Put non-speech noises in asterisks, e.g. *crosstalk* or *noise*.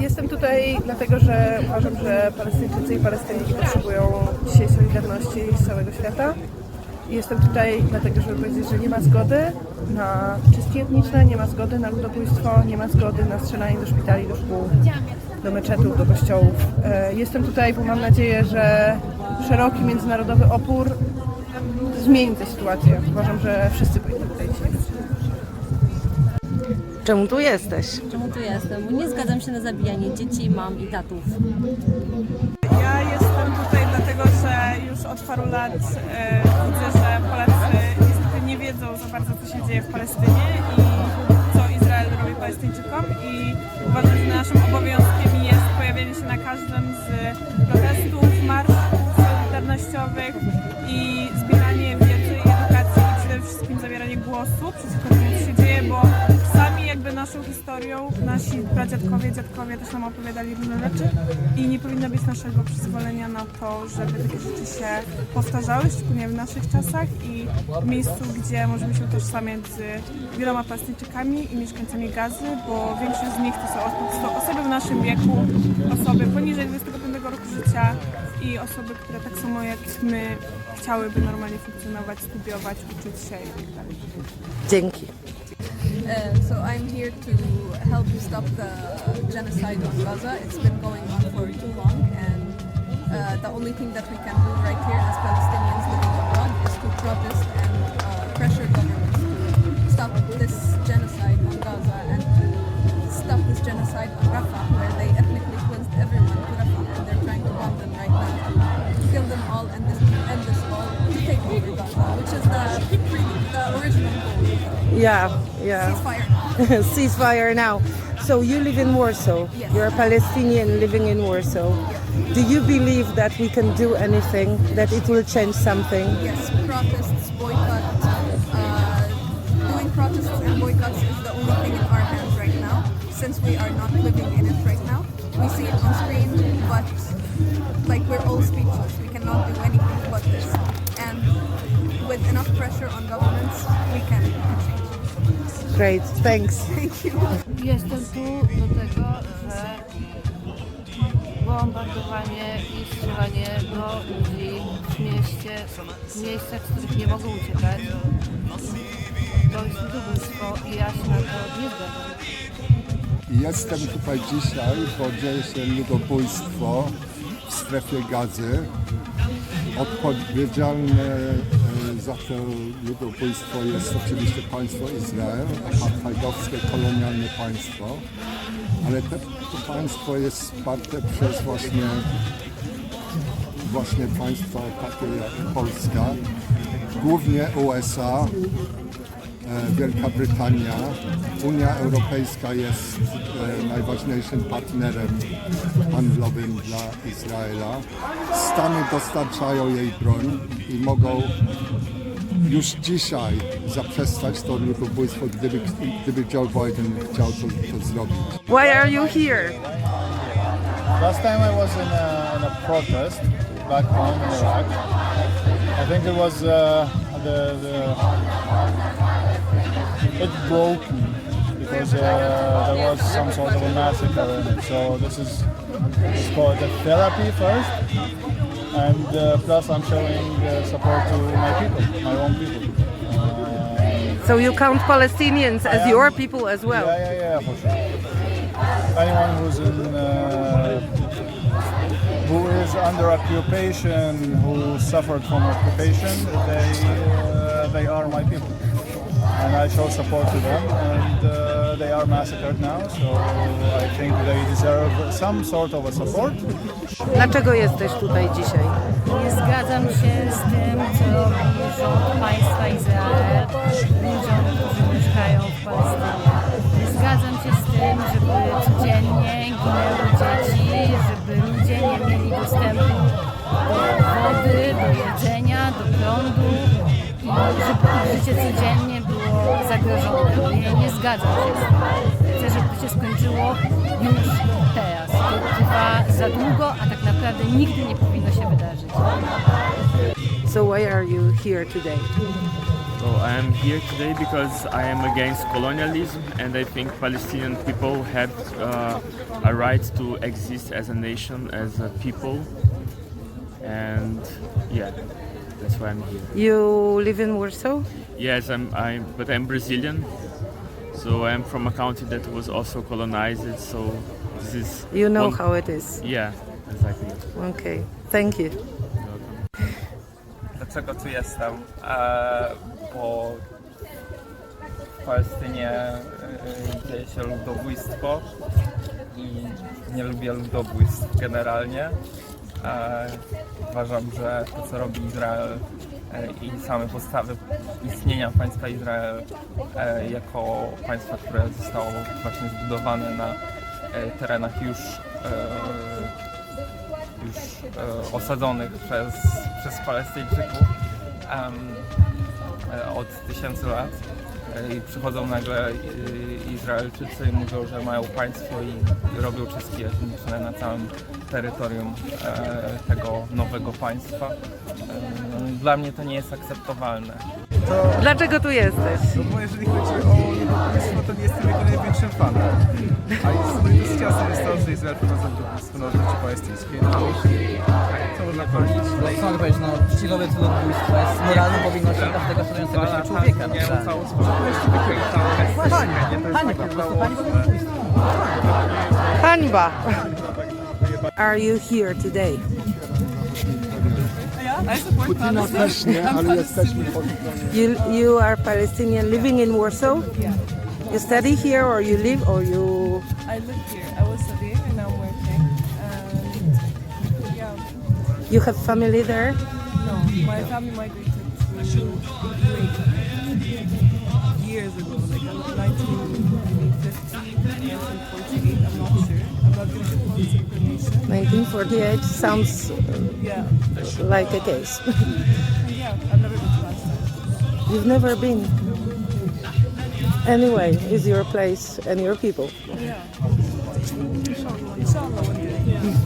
Jestem tutaj dlatego, że uważam, że Palestyńczycy i Palestynki potrzebują dzisiaj solidarności z całego świata. Jestem tutaj dlatego, żeby powiedzieć, że nie ma zgody na czystki etniczne, nie ma zgody na ludobójstwo, nie ma zgody na strzelanie do szpitali, do szkół, do meczetów, do kościołów. E, Jestem tutaj, bo mam nadzieję, że szeroki międzynarodowy opór zmieni tę sytuację. Uważam, że wszyscy powinni tutaj dzisiaj. Czemu tu jesteś? Czemu tu jestem? Bo nie zgadzam się na zabijanie dzieci, mam i tatów. Ja jestem tutaj dlatego, że już od paru lat e, widzę, że Polacy niestety nie wiedzą za bardzo, co się dzieje w Palestynie i co Izrael robi Palestyńczykom i uważam, że naszym obowiązkiem jest pojawienie się na każdym z protestów, marszów solidarnościowych i zbieranie wiedzy i edukacji i przede wszystkim zabieranie głosu przeciwko temu, co się dzieje, bo jakby naszą historią nasi pradziadkowie, dziadkowie też nam opowiadali różne rzeczy i nie powinno być naszego przyzwolenia na to, żeby takie rzeczy się powtarzały, szczególnie w naszych czasach i w miejscu, gdzie możemy się utożsamiać z wieloma Palestyńczykami i mieszkańcami Gazy, bo większość z nich to są osoby w naszym wieku, osoby poniżej 25 roku życia i osoby, które tak samo jak my chciałyby normalnie funkcjonować, studiować, uczyć się i tak dalej. Dzięki. Uh, so I'm here to help stop the genocide on Gaza. It's been going on for too long, and uh, the only thing that we can do right here as Palestinians living abroad is to protest and uh, pressure governments to stop this genocide on Gaza and to stop this genocide on Rafah, where they ethnically cleansed everyone to Rafah, and they're trying to bomb them right now to kill them all and this, end this all to take over Gaza, which is the, the original goal. Yeah, yeah. Ceasefire now. *laughs* Ceasefire now. So you live in Warsaw. Yes. You're a Palestinian living in Warsaw. Do you believe that we can do anything, that it will change something? Yes, protests, boycott. Uh, doing protests and boycotts is the only thing in our hands right now, since we are not living in it right now. We see it on screen, but like we're all speechless. We cannot do anything but this. And with enough pressure on governments, we can change. Great, thanks. Thank you. Jestem tu do tego, że bombardowanie i strzelanie do ludzi w mieście, w miejscach, z których nie mogą uciekać, to jest ludobójstwo i ja się na to nie zgadzam. Jestem tutaj dzisiaj, bo dzieje się ludobójstwo w strefie gazy. Odpowiedzialne e, za to ludobójstwo jest oczywiście państwo Izrael, apartheidowskie kolonialne państwo, ale te, to państwo jest wsparte przez właśnie, właśnie państwa takie jak Polska, głównie USA, Wielka Brytania. Unia Europejska jest e, najważniejszym partnerem handlowym dla Izraela. Stany dostarczają jej broń i mogą już dzisiaj zaprzestać to ludobójstwo, gdyby, gdyby Joe Biden chciał to, to zrobić. Why are you here? Last time I was in a, in a protest back home in Iraq. I think it was uh, the, the it broke me because uh, there was some sort of a massacre in it. So this is it's called the therapy first, and uh, plus I'm showing uh, support to my people, my own people. Uh, So you count Palestinians as am- your people as well? yeah, yeah, yeah, for sure. Anyone who's in, uh, who is under occupation, who suffered from occupation, they uh, they are my people, and I show support to them. And uh, they are massacred now, so I think they deserve some sort of a support. Dlaczego jesteś tutaj dzisiaj? Nie zgadzam się z tym, co robi rząd państwa Izrael ludziom, którzy mieszkają w Palestynie. Nie zgadzam się z tym, żeby codziennie ginęły dzieci, żeby ludzie nie mieli dostępu do wody, do jedzenia, do prądu i żeby ich życie codziennie zgadzam się z tym. Chcę, żeby to się skończyło już teraz. To trwa za długo, a tak naprawdę nigdy nie powinno się wydarzyć. So why are you here today? So I am here today because I am against colonialism and I think Palestinian people have uh, a right to exist as a nation, as a people. And yeah, that's why I'm here. You live in Warsaw? Yes, I'm, I'm but I'm Brazilian. So I'm from a country that was also colonized. So this is You know one- how it is. Yeah, exactly. Okay, thank you. dlaczego tu jestem, e, bo w Palestynie e, dzieje się ludobójstwo i nie lubię ludobójstw generalnie. E, uważam, że to co robi Izrael e, i same podstawy istnienia państwa Izrael e, jako państwa, które zostało właśnie zbudowane na terenach już już osadzonych przez, przez Palestyńczyków od tysięcy lat. I przychodzą nagle e, Izraelczycy i mówią, że mają państwo i robią czystki etniczne na całym terytorium e, tego nowego państwa. E, Dla mnie to nie jest akceptowalne. Dlaczego tu jesteś? No bo jeżeli chodzi o ludobójstwo, to nie jestem jego największym fanem. A jest sobie dosyć jasne jest to, że Izrael prowadzi na ludności palestyńskiej. No i co można powiedzieć? No co mogę powiedzieć, no czcigodne ludobójstwo jest moralną powinnością każdego szanującego się człowieka. Nie, No, całą społeczność wykryła, całą Hańba, hańba, hańba Are you here today? Yeah, I support Putina też nie, ale jesteśmy po. You, you are Palestinian living in Warsaw? You study here or you live or you... I live here. I was studying and now I'm working. And yeah, You have family there? no, my family migrated to years ago, like 1948. I'm not sure. I'm not going to give this information. 1948 sounds Yeah, like a case. *laughs* yeah, I've never been to Palestine. You've never been. Anyway, it's your place and your people. Yeah. Inshallah, one day. Yeah.